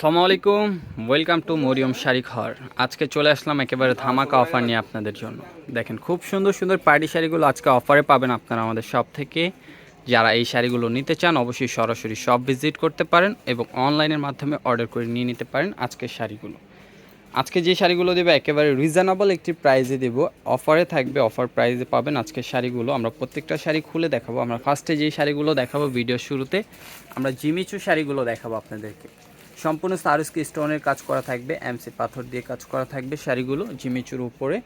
আসসালামু আলাইকুম। Welcome to Mariam sari ঘর। আজকে চলে আসলাম একেবারে ধামাকা অফার নিয়ে আপনাদের জন্য। দেখেন, খুব সুন্দর সুন্দর পার্টি শাড়িগুলো আজকে অফারে পাবেন আপনারা আমাদের শপ থেকে। যারা এই শাড়িগুলো নিতে চান, অবশ্যই সরাসরি শপ ভিজিট করতে পারেন এবং অনলাইনের মাধ্যমে অর্ডার করে নিয়ে নিতে পারেন আজকের শাড়িগুলো। আজকে যে শাড়িগুলো দেবে, একেবারে রিজনেবল একটি প্রাইজে দেব। অফারে থাকবে অফার প্রাইজে পাবেন আজকের শাড়িগুলো। আমরা প্রত্যেকটা শাড়ি খুলে দেখাবো। আমরা ফার্স্টে যেই শাড়িগুলো দেখাবো ভিডিও শুরুতে, আমরা জিমিচু শাড়িগুলো দেখাবো আপনাদেরকে। সম্পূর্ণ সারস্কি স্টোনের কাজ করা থাকবে এমসি পাথর দিয়ে কাজ করা থাকবে শাড়িগুলো জিমিচুর উপরে।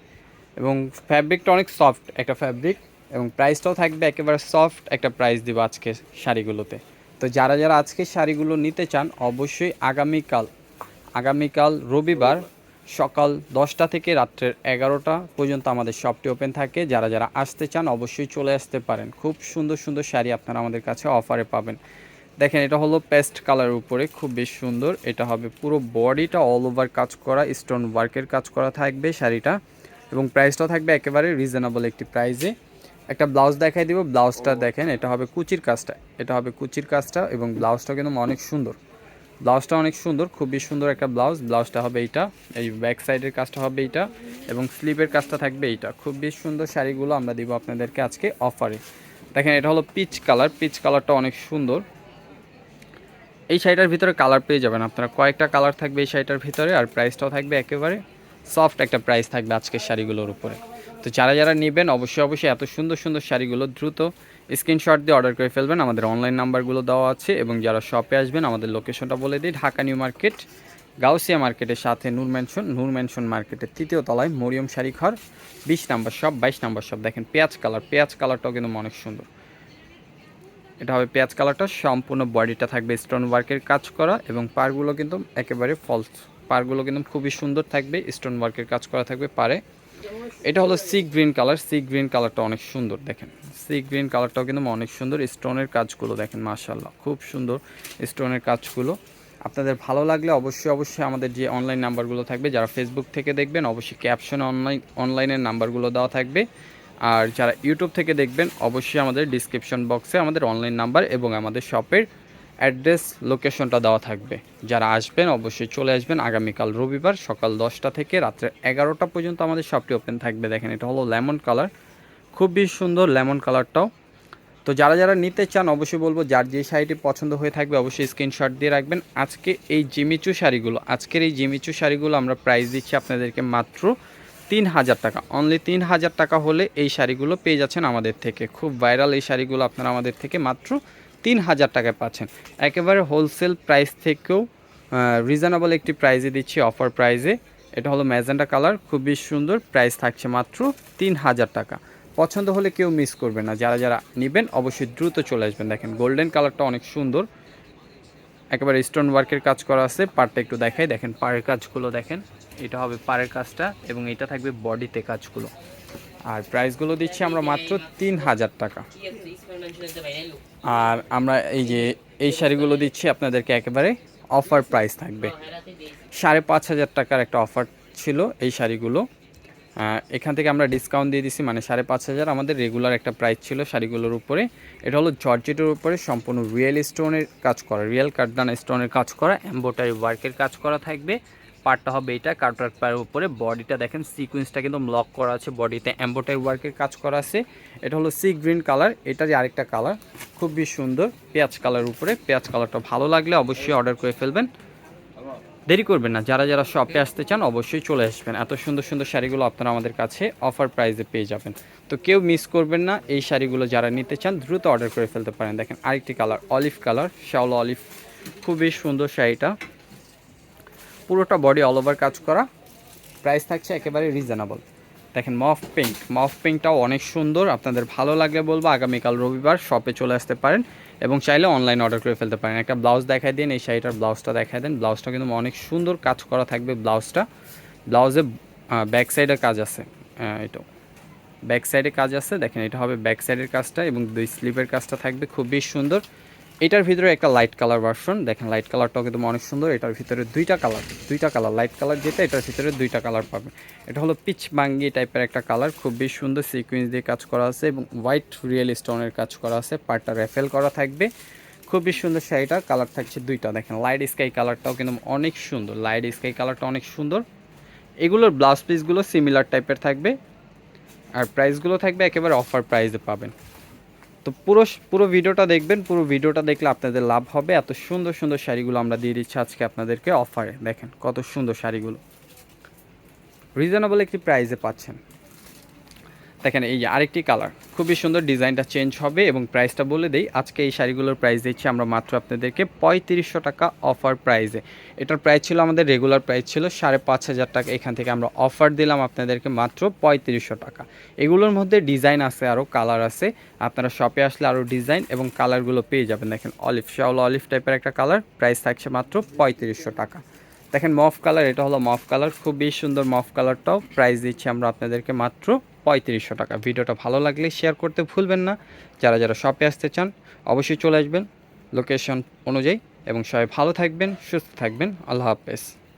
এবং ফ্যাব্রিকটা অনেক সফট একটা ফ্যাব্রিক এবং প্রাইসটাও থাকবে একেবারে সফট একটা প্রাইস দেবো আজকে শাড়িগুলোতে। তো যারা যারা আজকে শাড়িগুলো নিতে চান, অবশ্যই আগামীকাল আগামীকাল রবিবার সকাল দশটা থেকে রাত্রের এগারোটা পর্যন্ত আমাদের শপটি ওপেন থাকে। যারা যারা আসতে চান, অবশ্যই চলে আসতে পারেন। খুব সুন্দর সুন্দর শাড়ি আপনারা আমাদের কাছে অফারে পাবেন। দেখেন, এটা হলো পেস্ট কালারের উপরে, খুব বেশ সুন্দর। এটা হবে পুরো বডিটা অল ওভার কাজ করা স্টোন ওয়ার্কের কাজ করা থাকবে শাড়িটা। এবং প্রাইসটাও থাকবে একেবারে রিজনেবল একটি প্রাইসে একটা ব্লাউজ দেখাই দিব ব্লাউজটা দেখেন, এটা হবে কুচির কাজটা। এটা হবে কুচির কাজটা এবং ব্লাউজটা কিন্তু অনেক সুন্দর। ব্লাউজটা অনেক সুন্দর খুবই সুন্দর একটা ব্লাউজ ব্লাউজটা হবে এইটা, এই ব্যাক সাইডের কাজটা হবে এইটা এবং স্লিপের কাজটা থাকবে এইটা। খুব বেশ সুন্দর শাড়িগুলো আমরা দিব আপনাদেরকে আজকে অফারে দেখেন, এটা হলো পিচ কালার পিচ কালারটা অনেক সুন্দর। এই শাড়িটার ভিতরে কালার পেয়ে যাবেন আপনারা। কয়েকটা কালার থাকবে এই শাড়িটার ভিতরে আর প্রাইসটাও থাকবে একেবারে। সফট একটা প্রাইস থাকবে আজকের শাড়িগুলোর উপরে। তো যারা যারা নেবেন, অবশ্যই অবশ্যই এত সুন্দর সুন্দর শাড়িগুলো দ্রুত স্ক্রিনশট দিয়ে অর্ডার করে ফেলবেন। আমাদের অনলাইন নাম্বারগুলো দেওয়া আছে এবং যারা শপে আসবেন, আমাদের লোকেশনটা বলে দিই, ঢাকা নিউ মার্কেট, গাউসিয়া মার্কেটের সাথে নূর ম্যানশন নূর ম্যানশন মার্কেটের তৃতীয় তলায় মরিয়ম শাড়ি ঘর, বিশ নাম্বার শপ বাইশ নাম্বার শপ দেখেন, পেঁয়াজ কালার পেঁয়াজ কালারটাও কিন্তু অনেক সুন্দর। এটা হবে পেঁয়াজ কালারটা, সম্পূর্ণ বডিটা থাকবে স্টোন ওয়ার্কের কাজ করা এবং পারগুলো কিন্তু একেবারে ফলস পারগুলো কিন্তু খুবই সুন্দর থাকবে স্টোন ওয়ার্কের কাজ করা থাকবে পারে এটা হলো sea green colour sea green কালারটা অনেক সুন্দর, দেখেন। সি গ্রিন কালারটাও কিন্তু অনেক সুন্দর স্টোনের কাজগুলো দেখেন মাশাল্লাহ খুব সুন্দর স্টোনের কাজগুলো। আপনাদের ভালো লাগলে অবশ্যই অবশ্যই আমাদের যে অনলাইন নাম্বারগুলো থাকবে, যারা ফেসবুক থেকে দেখবেন, অবশ্যই ক্যাপশনে অনলাইন অনলাইনের নাম্বারগুলো দেওয়া থাকবে। আর যারা ইউটিউব থেকে দেখবেন, অবশ্যই আমাদের ডিসক্রিপশন বক্সে আমাদের অনলাইন নাম্বার এবং আমাদের শপের অ্যাড্রেস লোকেশনটা দেওয়া থাকবে। যারা আসবেন, অবশ্যই চলে আসবেন আগামীকাল রবিবার সকাল দশটা থেকে রাত্রে এগারোটা পর্যন্ত আমাদের শপটি ওপেন থাকবে। দেখেন, এটা হলো লেমন কালার খুবই সুন্দর লেমন কালারটাও তো যারা যারা নিতে চান, অবশ্যই বলব, যার যে শাড়িটি পছন্দ হয়ে থাকবে, অবশ্যই স্ক্রিনশট দিয়ে রাখবেন। আজকে এই জিমিচু শাড়িগুলো, আজকের এই জিমিচু শাড়িগুলো আমরা প্রাইস দিচ্ছি আপনাদেরকে মাত্র তিন হাজার টাকা। অনলি তিন হাজার টাকা হলে এই শাড়িগুলো পেয়ে যাচ্ছেন আমাদের থেকে। খুব ভাইরাল এই শাড়িগুলো আপনারা আমাদের থেকে মাত্র তিন হাজার টাকায় পাচ্ছেন। একেবারে হোলসেল প্রাইস থেকেও রিজনেবল একটি প্রাইজে দিচ্ছি অফার প্রাইজে এটা হলো ম্যাজেন্ডা কালার, খুবই সুন্দর প্রাইস থাকছে মাত্র তিন হাজার টাকা। পছন্দ হলে কেউ মিস করবে না। যারা যারা নেবেন অবশ্যই দ্রুত চলে আসবেন। দেখেন গোল্ডেন কালারটা অনেক সুন্দর। একেবারে স্টোন ওয়ার্কের কাজ করা আছে। পার্টটা একটু দেখাই। দেখেন পাড়ের কাজগুলো দেখেন। এটা হবে পাড়ের কাজটা এবং এটা থাকবে বডিতে কাজগুলো। আর প্রাইসগুলো দিচ্ছি আমরা মাত্র তিন হাজার টাকা। আর আমরা এই যে এই শাড়িগুলো দিচ্ছি, আপনাদেরকে একেবারে অফার প্রাইস থাকবে। সাড়ে পাঁচ হাজার টাকার একটা অফার ছিল এই শাড়িগুলো। এখান থেকে আমরা ডিসকাউন্ট দিয়ে দিছি মানে সাড়ে পাঁচ হাজার আমাদের রেগুলার একটা প্রাইস ছিল শাড়িগুলোর উপরে। এটা হলো জর্জেটের উপরে সম্পূর্ণ রিয়েল স্টোনের কাজ করা রিয়েল কাঠদানা স্টোনের কাজ করা এম্বোটারি ওয়ার্কের কাজ করা থাকবে। পার্টটা হবে এটা কাটার পায়ের উপরে। বডিটা দেখেন সিকুয়েন্সটা কিন্তু লক করা আছে বডিতে। এম্বোটারি ওয়ার্কের কাজ করা আছে। এটা হলো সি গ্রিন কালার এটা যে আরেকটা কালার খুবই সুন্দর। পেঁয়াজ কালার উপরে। পেঁয়াজ কালারটা ভালো লাগলে অবশ্যই অর্ডার করে ফেলবেন। দেরি করবেন না, যারা যারা শপে আসতে চান অবশ্যই চলে আসবেন। এত সুন্দর সুন্দর শাড়িগুলো আপনারা আমাদের কাছে অফার প্রাইসে পেয়ে যাবেন। তো কেউ মিস করবেন না, এই শাড়িগুলো যারা নিতে চান, দ্রুত অর্ডার করে ফেলতে পারেন। দেখেন, আরেকটি কালার অলিভ কালার শাওলা অলিভ খুবই সুন্দর শাড়িটা। পুরোটা বডি অল ওভার কাজ করা। প্রাইস থাকছে একেবারে রিজনেবল দেখেন মফ পিঙ্ক মফ পিঙ্কটাও অনেক সুন্দর। আপনাদের ভালো লাগলে বলব, আগামীকাল রবিবার শপে চলে আসতে পারেন এবং চাইলে অনলাইন অর্ডার করে ফেলতে পারেন। একটা ব্লাউজ দেখাই দিন, এই শাড়িটার ব্লাউজটা দেখাই দেন। ব্লাউজটা কিন্তু অনেক সুন্দর কাজ করা থাকবে ব্লাউজটা ব্লাউজে ব্যাক সাইডের কাজ আছে। এটাও ব্যাক সাইডে কাজ আছে। দেখেন, এটা হবে ব্যাক সাইডের কাজটা এবং দুই স্লিপের কাজটা থাকবে। খুবই সুন্দর। এটার ভিতরে একটা লাইট কালার ভার্সন দেখেন লাইট কালারটাও কিন্তু অনেক সুন্দর। এটার ভিতরে দুইটা কালার দুইটা কালার লাইট কালার যেটা, এটার ভিতরে দুইটা কালার পাবে। এটা হলো পিচ বাঙ্গি টাইপের একটা কালার খুব খুবই সুন্দর সিকুয়েন্স দিয়ে কাজ করা আছে এবং হোয়াইট রিয়েল স্টোনের কাজ করা আছে। পার্টটা রেফেল করা থাকবে। খুব খুবই সুন্দর শাড়িটা কালার থাকছে দুইটা। দেখেন লাইট স্কাই কালারটাও কিন্তু অনেক সুন্দর। লাইট স্কাই কালারটা অনেক সুন্দর। এগুলোর ব্লাউজ পিসগুলো সিমিলার টাইপের থাকবে। আর প্রাইসগুলো থাকবে একেবারে অফার প্রাইসে পাবেন। তো পুরো পুরো ভিডিওটা দেখবেন, পুরো ভিডিওটা দেখলে আপনাদের লাভ হবে। এত সুন্দর সুন্দর শাড়িগুলো আমরা দিয়ে দিচ্ছি আজকে আপনাদেরকে অফারে দেখেন কত সুন্দর শাড়িগুলো। রিজনেবল একটি প্রাইসে পাচ্ছেন। দেখেন এই যে আরেকটি কালার খুবই সুন্দর ডিজাইনটা চেঞ্জ হবে এবং প্রাইসটা বলে দেই, আজকে এই শাড়িগুলোর প্রাইস দিচ্ছি আমরা মাত্র আপনাদেরকে পঁয়ত্রিশশো টাকা অফার প্রাইসে এটার প্রাইস ছিল আমাদের রেগুলার প্রাইস ছিল সাড়ে পাঁচ হাজার টাকা, এখান থেকে আমরা অফার দিলাম আপনাদেরকে মাত্র পঁয়ত্রিশশো টাকা। এগুলোর মধ্যে ডিজাইন আছে আরও কালার আছে, আপনারা শপে আসলে আরও ডিজাইন এবং কালারগুলো পেয়ে যাবেন। দেখেন অলিভ শাওল অলিভ টাইপের একটা কালার প্রাইস থাকছে মাত্র পঁয়ত্রিশশো টাকা। দেখেন মফ কালার এটা হলো মফ কালার খুবই সুন্দর মফ কালারটাও প্রাইস দিচ্ছি আমরা আপনাদেরকে মাত্র পঁয়ত্রিশশো টাকা। ভিডিওটা ভালো লাগলে শেয়ার করতে ভুলবেন না। যারা যারা শপে আসতে চান, অবশ্যই চলে আসবেন। লোকেশন অনুযায়ী। এবং সবাই ভালো থাকবেন, সুস্থ থাকবেন। আল্লাহ হাফেজ।